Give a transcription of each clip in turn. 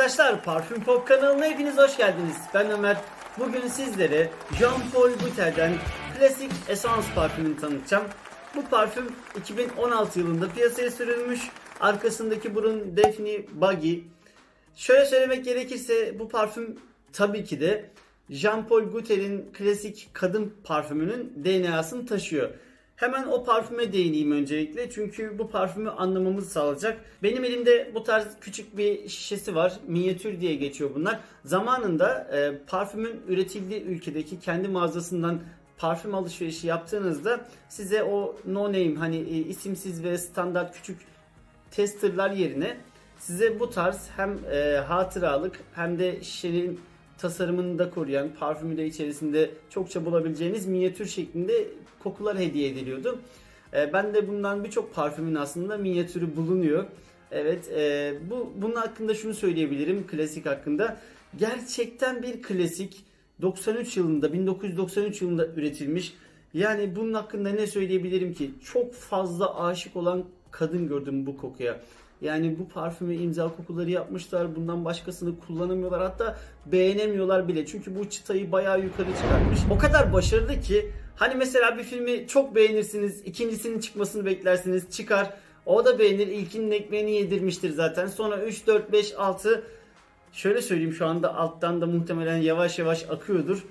arkadaşlar, Parfüm Pop kanalına hepiniz hoş geldiniz. Ben Ömer. Bugün sizlere Jean Paul Gauter'den klasik Essence parfümünü tanıtacağım. Bu parfüm 2016 yılında piyasaya sürülmüş. Arkasındaki burun Daphne Buggy. Şöyle söylemek gerekirse bu parfüm tabii ki de Jean Paul Gauter'in klasik kadın parfümünün DNA'sını taşıyor. Hemen o parfüme değineyim öncelikle çünkü bu parfümü anlamamızı sağlayacak. Benim elimde bu tarz küçük bir şişesi var. Minyatür diye geçiyor bunlar. Zamanında e, parfümün üretildiği ülkedeki kendi mağazasından parfüm alışverişi yaptığınızda size o no name hani e, isimsiz ve standart küçük testerlar yerine size bu tarz hem e, hatıralık hem de şişenin tasarımını da koruyan, parfümü de içerisinde çokça bulabileceğiniz minyatür şeklinde kokular hediye ediliyordu. E, ben de bundan birçok parfümün aslında minyatürü bulunuyor. Evet, e, bu bunun hakkında şunu söyleyebilirim klasik hakkında. Gerçekten bir klasik 93 yılında 1993 yılında üretilmiş. Yani bunun hakkında ne söyleyebilirim ki? Çok fazla aşık olan kadın gördüm bu kokuya. Yani bu parfümü imza kokuları yapmışlar. Bundan başkasını kullanamıyorlar. Hatta beğenemiyorlar bile. Çünkü bu çıtayı bayağı yukarı çıkartmış. O kadar başarılı ki hani mesela bir filmi çok beğenirsiniz. ikincisinin çıkmasını beklersiniz. Çıkar. O da beğenir. İlkinin ekmeğini yedirmiştir zaten. Sonra 3, 4, 5, 6 şöyle söyleyeyim şu anda alttan da muhtemelen yavaş yavaş akıyordur.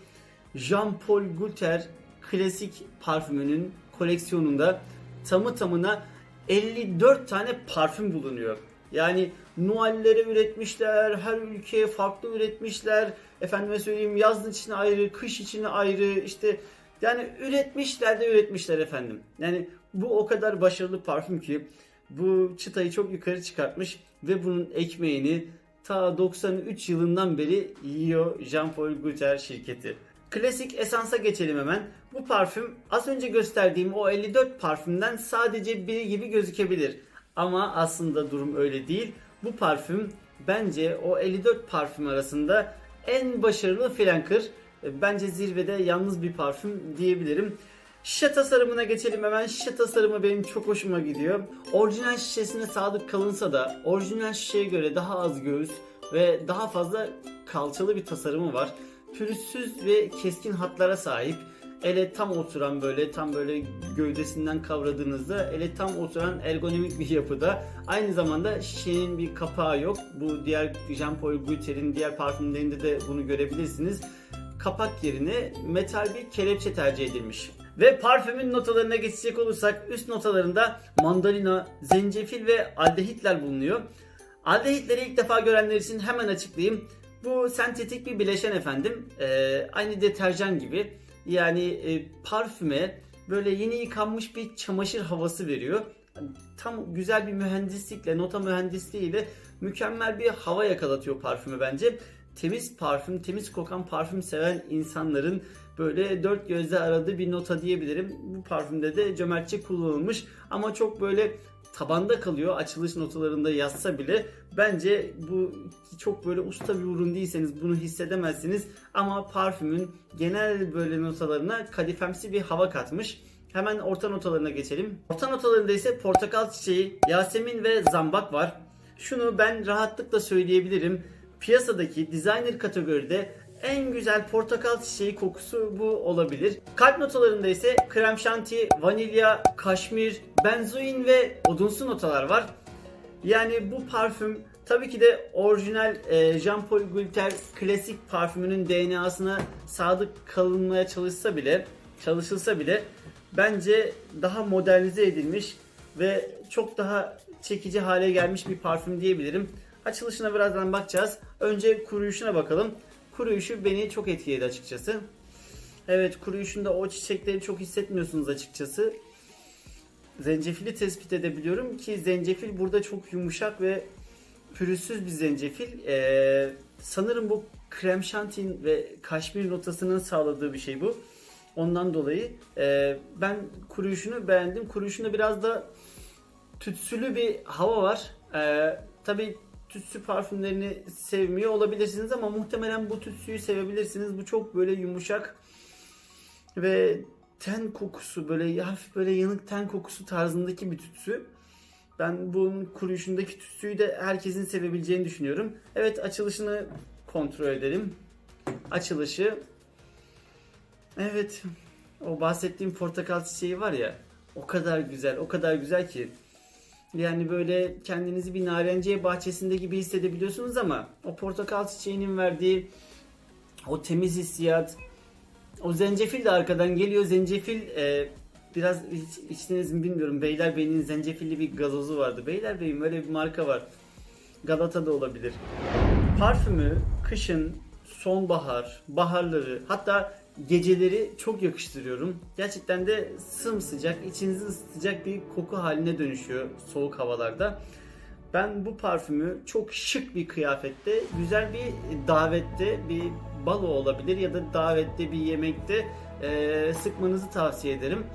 Jean Paul Gaultier klasik parfümünün koleksiyonunda tamı tamına 54 tane parfüm bulunuyor. Yani Noel'lere üretmişler, her ülkeye farklı üretmişler. Efendime söyleyeyim yazın için ayrı, kış için ayrı işte yani üretmişler de üretmişler efendim. Yani bu o kadar başarılı parfüm ki bu çıtayı çok yukarı çıkartmış ve bunun ekmeğini ta 93 yılından beri yiyor Jean Paul Gaultier şirketi. Klasik esansa geçelim hemen. Bu parfüm az önce gösterdiğim o 54 parfümden sadece biri gibi gözükebilir. Ama aslında durum öyle değil. Bu parfüm bence o 54 parfüm arasında en başarılı flanker. Bence zirvede yalnız bir parfüm diyebilirim. Şişe tasarımına geçelim hemen. Şişe tasarımı benim çok hoşuma gidiyor. Orijinal şişesine sadık kalınsa da orijinal şişeye göre daha az göğüs ve daha fazla kalçalı bir tasarımı var. Pürüzsüz ve keskin hatlara sahip. Ele tam oturan böyle tam böyle gövdesinden kavradığınızda ele tam oturan ergonomik bir yapıda. Aynı zamanda şişenin bir kapağı yok. Bu diğer Jean Paul Gaultier'in diğer parfümlerinde de bunu görebilirsiniz. Kapak yerine metal bir kelepçe tercih edilmiş. Ve parfümün notalarına geçecek olursak üst notalarında mandalina, zencefil ve aldehitler bulunuyor. Aldehitleri ilk defa görenler için hemen açıklayayım. Bu sentetik bir bileşen efendim. Ee, aynı deterjan gibi. Yani e, parfüme böyle yeni yıkanmış bir çamaşır havası veriyor. Tam güzel bir mühendislikle, nota mühendisliğiyle mükemmel bir hava yakalatıyor parfümü bence. Temiz parfüm, temiz kokan parfüm seven insanların böyle dört gözle aradığı bir nota diyebilirim. Bu parfümde de cömertçe kullanılmış ama çok böyle tabanda kalıyor açılış notalarında yazsa bile bence bu çok böyle usta bir ürün değilseniz bunu hissedemezsiniz ama parfümün genel böyle notalarına kadifemsi bir hava katmış. Hemen orta notalarına geçelim. Orta notalarında ise portakal çiçeği, yasemin ve zambak var. Şunu ben rahatlıkla söyleyebilirim. Piyasadaki designer kategoride en güzel portakal çiçeği kokusu bu olabilir. Kalp notalarında ise krem şanti, vanilya, kaşmir, benzoin ve odunsu notalar var. Yani bu parfüm tabii ki de orijinal e, Jean Paul Gaultier klasik parfümünün DNA'sına sadık kalınmaya çalışsa bile, çalışılsa bile bence daha modernize edilmiş ve çok daha çekici hale gelmiş bir parfüm diyebilirim. Açılışına birazdan bakacağız. Önce kuruyuşuna bakalım. Kuruyuşu beni çok etkiledi açıkçası. Evet kuruyuşunda o çiçekleri çok hissetmiyorsunuz açıkçası. Zencefili tespit edebiliyorum ki zencefil burada çok yumuşak ve pürüzsüz bir zencefil. Ee, sanırım bu krem şantin ve kaşmir notasının sağladığı bir şey bu. Ondan dolayı e, ben kuruyuşunu beğendim. Kuruyuşunda biraz da tütsülü bir hava var. Ee, tabii tütsü parfümlerini sevmiyor olabilirsiniz ama muhtemelen bu tütsüyü sevebilirsiniz. Bu çok böyle yumuşak ve ten kokusu böyle hafif böyle yanık ten kokusu tarzındaki bir tütsü. Ben bunun kuruyuşundaki tütsüyü de herkesin sevebileceğini düşünüyorum. Evet açılışını kontrol edelim. Açılışı. Evet. O bahsettiğim portakal çiçeği var ya. O kadar güzel, o kadar güzel ki. Yani böyle kendinizi bir narenciye bahçesinde gibi hissedebiliyorsunuz ama o portakal çiçeğinin verdiği o temiz hissiyat, o zencefil de arkadan geliyor. Zencefil e, biraz hiç içtiniz mi bilmiyorum. Beylerbeyi'nin zencefilli bir gazozu vardı. Beylerbeyi'nin böyle bir marka var. Galata'da olabilir. Parfümü kışın, sonbahar, baharları hatta geceleri çok yakıştırıyorum. Gerçekten de sımsıcak, içinizi ısıtacak bir koku haline dönüşüyor soğuk havalarda. Ben bu parfümü çok şık bir kıyafette, güzel bir davette, bir balo olabilir ya da davette bir yemekte eee, sıkmanızı tavsiye ederim.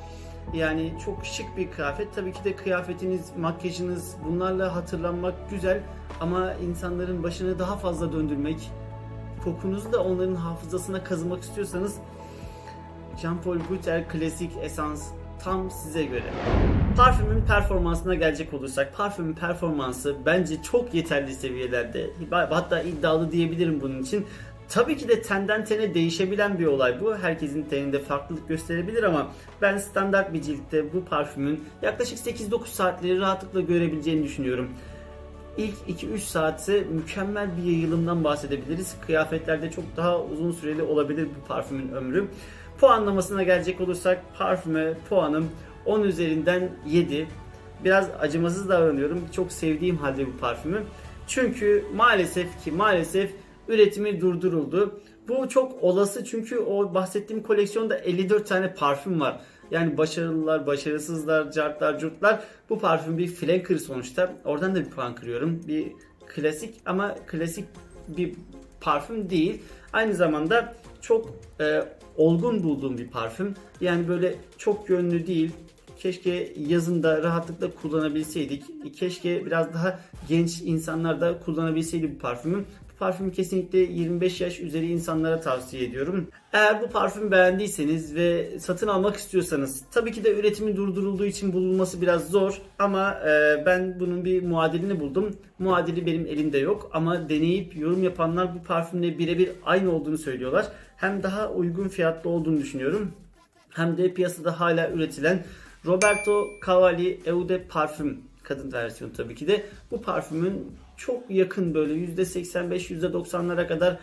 Yani çok şık bir kıyafet. Tabii ki de kıyafetiniz, makyajınız bunlarla hatırlanmak güzel ama insanların başını daha fazla döndürmek, kokunuzu da onların hafızasına kazımak istiyorsanız Jean Paul Gaultier Klasik Esans tam size göre. Parfümün performansına gelecek olursak parfümün performansı bence çok yeterli seviyelerde. Hatta iddialı diyebilirim bunun için. Tabii ki de tenden tene değişebilen bir olay bu. Herkesin teninde farklılık gösterebilir ama ben standart bir ciltte bu parfümün yaklaşık 8-9 saatleri rahatlıkla görebileceğini düşünüyorum. İlk 2-3 saati mükemmel bir yayılımdan bahsedebiliriz. Kıyafetlerde çok daha uzun süreli olabilir bu parfümün ömrü. Puanlamasına gelecek olursak parfüme puanım 10 üzerinden 7. Biraz acımasız davranıyorum. Çok sevdiğim halde bu parfümü. Çünkü maalesef ki maalesef üretimi durduruldu. Bu çok olası çünkü o bahsettiğim koleksiyonda 54 tane parfüm var. Yani başarılılar, başarısızlar, cartlar, curtlar. Bu parfüm bir flanker sonuçta. Oradan da bir puan kırıyorum. Bir klasik ama klasik bir parfüm değil. Aynı zamanda çok e, olgun bulduğum bir parfüm. Yani böyle çok yönlü değil. Keşke yazında rahatlıkla kullanabilseydik. Keşke biraz daha genç insanlar da kullanabilseydi bu parfümü. Parfümü kesinlikle 25 yaş üzeri insanlara tavsiye ediyorum. Eğer bu parfümü beğendiyseniz ve satın almak istiyorsanız tabii ki de üretimi durdurulduğu için bulunması biraz zor ama e, ben bunun bir muadilini buldum. Muadili benim elimde yok ama deneyip yorum yapanlar bu parfümle birebir aynı olduğunu söylüyorlar. Hem daha uygun fiyatlı olduğunu düşünüyorum hem de piyasada hala üretilen Roberto Cavalli Eau de Parfüm kadın versiyonu tabii ki de bu parfümün çok yakın böyle %85 %90'lara kadar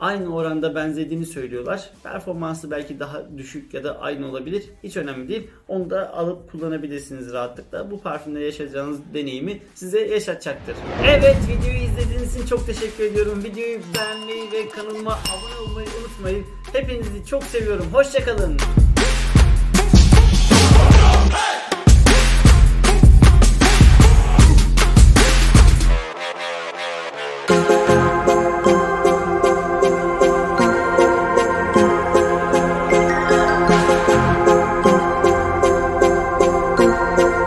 aynı oranda benzediğini söylüyorlar. Performansı belki daha düşük ya da aynı olabilir. Hiç önemli değil. Onu da alıp kullanabilirsiniz rahatlıkla. Bu parfümle yaşayacağınız deneyimi size yaşatacaktır. Evet videoyu izlediğiniz için çok teşekkür ediyorum. Videoyu beğenmeyi ve kanalıma abone olmayı unutmayın. Hepinizi çok seviyorum. Hoşçakalın.